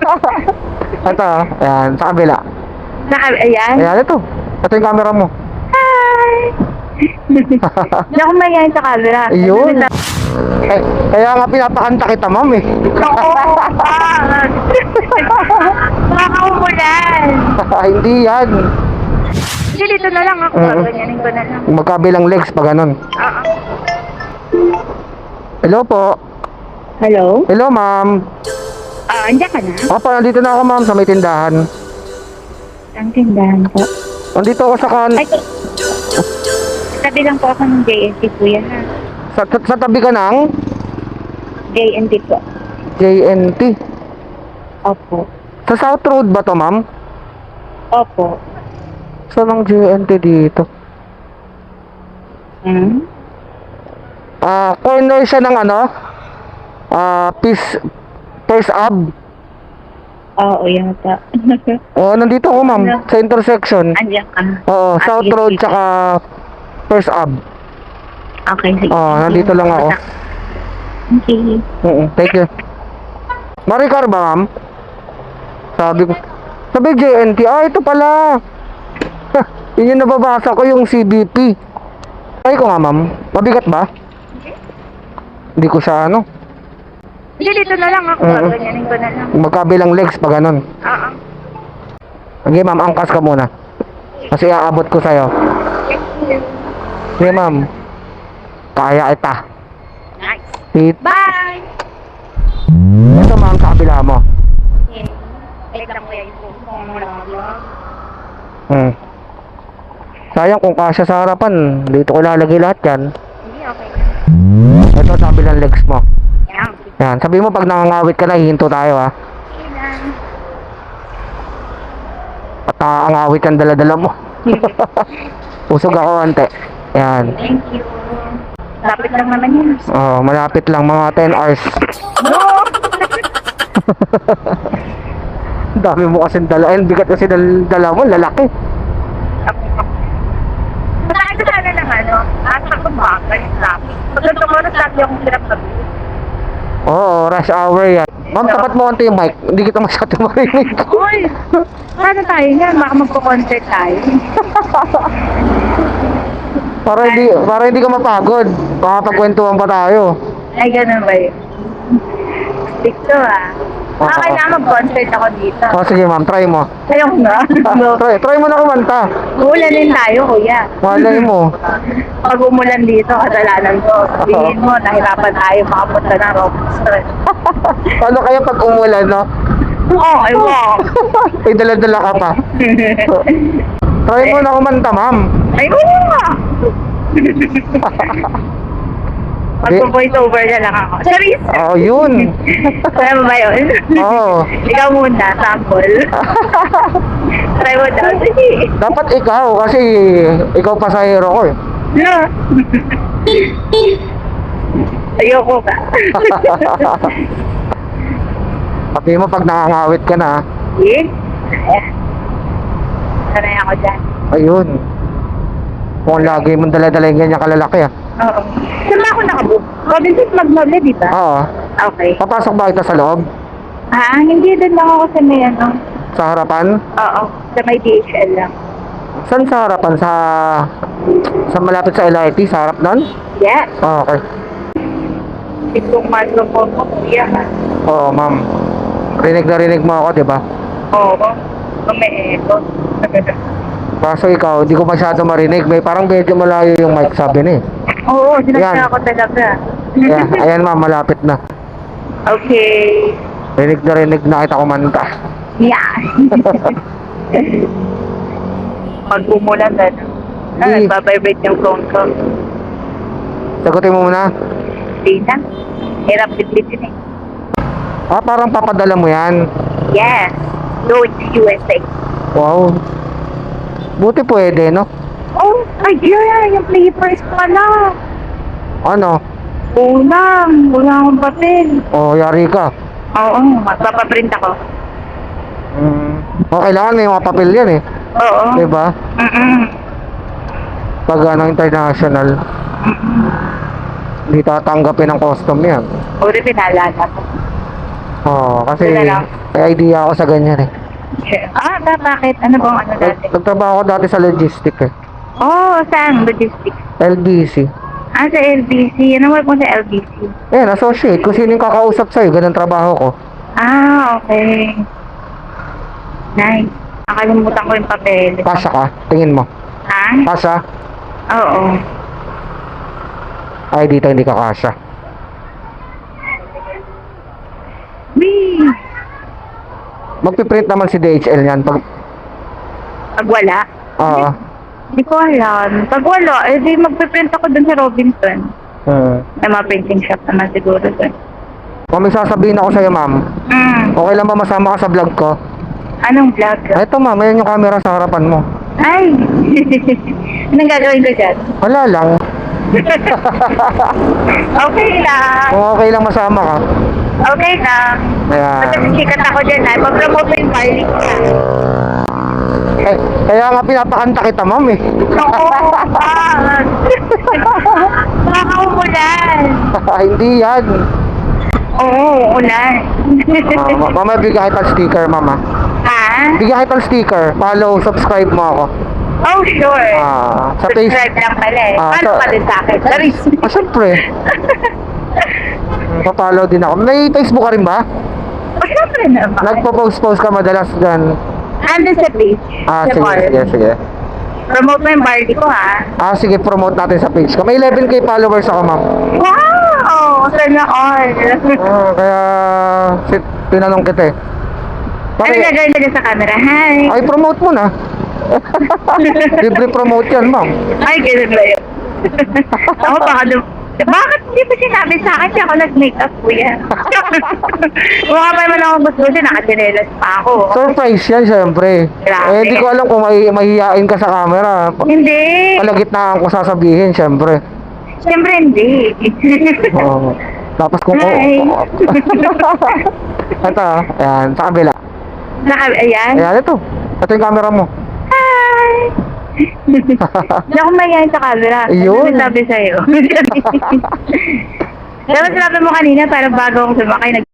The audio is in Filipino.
Ito, ayan, sa kabila. Naka, ayan. Ayan, ito. Ito yung camera mo. Hi! Hindi ako mayayain sa camera. Ayun. Eh, kaya nga pinapakanta kita, ma'am eh. Oo, Makakaumulan. Hindi yan. Hindi, dito na lang ako. Mm. Ganyanin ko na lang. Magkabilang legs pa ganun. Oo. Hello po. Hello? Hello, ma'am. Ah, andiyan ka na? Opo, nandito na ako, ma'am, sa may tindahan. Ang tindahan po. Nandito ako sa kan... Ay, tabi lang po ako ng JNT kuya ha. Sa, sa, sa tabi ka ng JNT po. JNT. Opo. Sa South Road ba to, ma'am? Opo. Saan ang JNT dito? Hmm? Ah, corner siya ng ano? Ah, Peace... First Ab. Oo, yata. Oh, nandito ako, ma'am. Sa intersection. andiyan ka. Oo, Ah, South Road sige. tsaka First Ab. Okay, sige. Oo, nandito lang ako. Okay. Oo, thank you. Maricar ba, ma'am? Sabi ko. Sabi JNT, ah, ito pala. Yun yung nababasa ko yung CBP. Ay ko nga, ma'am. Mabigat ba? Hindi ko siya, ano, Hindi, dito na lang ako. Mm. Ganyanin ko na lang. magkabilang legs pa ganun. Oo. Sige, ma'am, angkas ka muna. Kasi aabot ko sa'yo. Sige, ma'am. Kaya kita. Nice. Tit. Bye! Ito, ma'am, sa kabila mo. Wait lang kuya yung phone mo lang. Hmm. Sayang kung kasya sa harapan. Dito ko lalagay lahat yan. Hindi, okay na. Ito, sa kabilang legs mo. Yan. Sabi mo, pag nangangawit ka na, hihinto tayo, ha? Lang. At nakangawit yung dala-dala mo. Usog ako, ante. Yan. Thank you. Lapit lang naman yun. Oh, malapit lang, mga 10 hours. No! Dami mo kasing dala. Ayun, bigat kasi dal dala mo, lalaki. Saan ka sana ng ano? Asa ko baka yung traffic. Pag ito mo na traffic akong hirap na Oo, rush hour yan. Ma'am, tapat mo konti yung mic. Hindi kita masyado marinig. Uy! Paano tayo nga? Baka magpo-concert tayo. Para hindi, para hindi ka mapagod. Makapagkwentuhan pa tayo. Ay, ganun ba yun? Stick to ah. Oo. Okay na mag-concert ako dito. O, sige ma'am, try mo. Ayaw na. Try, try mo na kumanta. Ulanin tayo, kuya. Malay mo. Pag umulan dito, kasalanan ko. Sabihin mo, nahirapan tayo makapunta ng Robinson. Paano kaya pag umulan, no? Oo, ay wow. May dala-dala ka pa. Try mo na kumanta, ma'am. Ay, oo. Mag-voice over na lang ako. Charis! Oo, yun. Kaya mo ba yun? Oo. Ikaw muna, sample. Try mo daw. Sige. Dapat ikaw, kasi ikaw pasahero ko eh. No. Ayoko ka. Sabi mo pag nakangawit ka na, Eh? Sanay ako dyan. ayun. Kung lagi mong dala-dala yung ganyan kalalaki ah. Oo. Saan ako nakabook? Robinson Magnolia, di ba? Oo. Okay. Papasok ba kita sa loob? Ah, hindi din lang ako sa may ano. Sa harapan? Oo. Sa may DHL lang. Saan sa harapan? Sa... Sa malapit sa LRT? Sa harap doon? Yes. Oh, okay. Itong microphone mo, kuya. Oo, ma'am. Rinig na rinig mo ako, di ba? Oo. Oh, may echo. Kaso ikaw, di ko masyado marinig. May parang medyo malayo yung mic sabi ni. Oo, sinabi ako talaga. Yeah, ayan ma'am, malapit na. Okay. Rinig na rinig na kita kumanta. Yeah. Pag umulan na, no? Ah, Di. nagbabibrate yung phone ko. Sagutin mo muna. Di na. Hirap bitbitin eh. Ah, parang papadala mo yan. Yes. Go to USA. Wow. Buti pwede, no? Oh, ay, yeah, yung papers pala. Ano? Unang, wala akong papel. O, yari ka. Oo, magpapaprint ako. Mm. O, kailangan may mga papel yan eh. Oo. Diba? Mm-mm. Pag ano, international. Hindi tatanggapin ng custom yan. Uri, pinalala ko. Oo, kasi Wala lang. may idea ako sa ganyan eh. Ah, ba, bakit? Ano bang ano Nag- dati? Nagtrabaho ako dati sa logistic eh. Oh, saan? Logistics. LBC. Ah, sa LBC. Ano work mo sa LBC? Ayan, associate. Kung sino yung kakausap sa'yo, ganun trabaho ko. Ah, okay. Nice. Nakalimutan ko yung papel. Pasya ka, tingin mo. Ha? Pasya? Oo. Ay, dito hindi ka kasya. Wee! Magpiprint naman si DHL yan. Pag, Pag wala? Oo. Hindi ko alam. Pag wala, eh di magpiprint ako dun sa Robinson. Hmm. May mga printing shop naman siguro dun. Kung may sasabihin ako sa'yo, ma'am, Mm. okay lang ba masama ka sa vlog ko? Anong vlog? Ay, ito ma'am, ayan yung camera sa harapan mo. Ay! Anong gagawin ko dyan? Wala lang. Okay lang. Kung okay lang masama ka. Okay lang. Ayan. Magkasikat ako dyan ha. Mag-promote mo yung ka. Eh, kaya nga pinapakanta kita, ma'am eh. Oo, ah. Nakakaumulan. hindi yan. Oo, ulan. Ah, ma- mama, bigyan kita sticker, mama. Ha? Bigyan kita ng sticker. Follow, subscribe mo ako. Oh, sure. Ah, sa face. Subscribe lang pala eh. Ah, Paano sa- pa din sa akin? Charis. Ah, syempre. Papalo din ako. May Facebook ka rin ba? Oh, syempre naman. Nagpo-post-post ka madalas dyan. Andun sa page. Ah, sa sige, bar. sige, sige. Promote mo yung barley ko ha. Ah, sige, promote natin sa page ko. May 11k followers ako, ma'am. Wow! Sana all. Ah, kaya si- tinanong kita eh. Ano Bakit? gagawin dyan sa camera? Hi! Ay, promote mo na. Libre promote yan, ma'am. Ay, ganun ba yun? Ako baka dum... Bakit hindi pa sinabi sa akin siya ako nag-makeup kuya? Mukha pa naman ako gusto siya, nakachinelas pa ako. Surprise yan, syempre. Grabe. Eh, hindi ko alam kung may mahihiyain ka sa camera. Hindi! Kalagitnaan ko sasabihin, syempre. Siyempre hindi. Oo. Tapos kung... Hi. ito, ayan, sa kabila. Naka, ayan. Ayan, ito. Ito yung camera mo. Hi! Hindi ako mayayain sa camera. Ayun. Ano sabi sa'yo? Dapat sinabi mo kanina, parang bago akong sumakay, nag